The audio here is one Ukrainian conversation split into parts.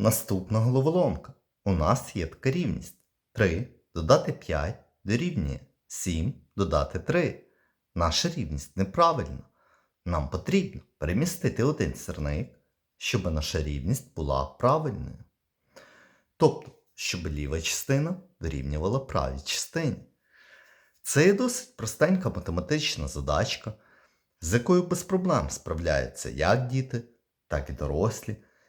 Наступна головоломка. У нас є така рівність. 3 додати 5 дорівнює 7 додати 3. Наша рівність неправильна. Нам потрібно перемістити один сірник, щоб наша рівність була правильною. Тобто, щоб ліва частина дорівнювала правій частині. Це є досить простенька математична задачка, з якою без проблем справляються як діти, так і дорослі.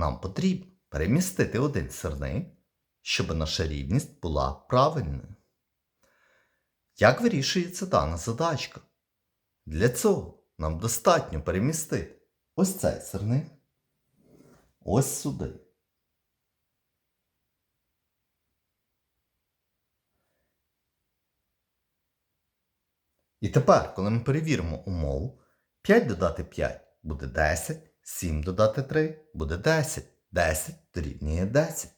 Нам потрібно перемістити один сирник, щоб наша рівність була правильною. Як вирішується дана задачка? Для цього нам достатньо перемістити ось цей сирник, ось сюди. І тепер, коли ми перевіримо умову, 5 додати 5 буде 10, 7 додати 3 буде 10, 10 дорівнює 10.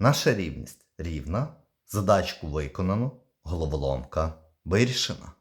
Наша рівність рівна, задачку виконано, головоломка вирішена.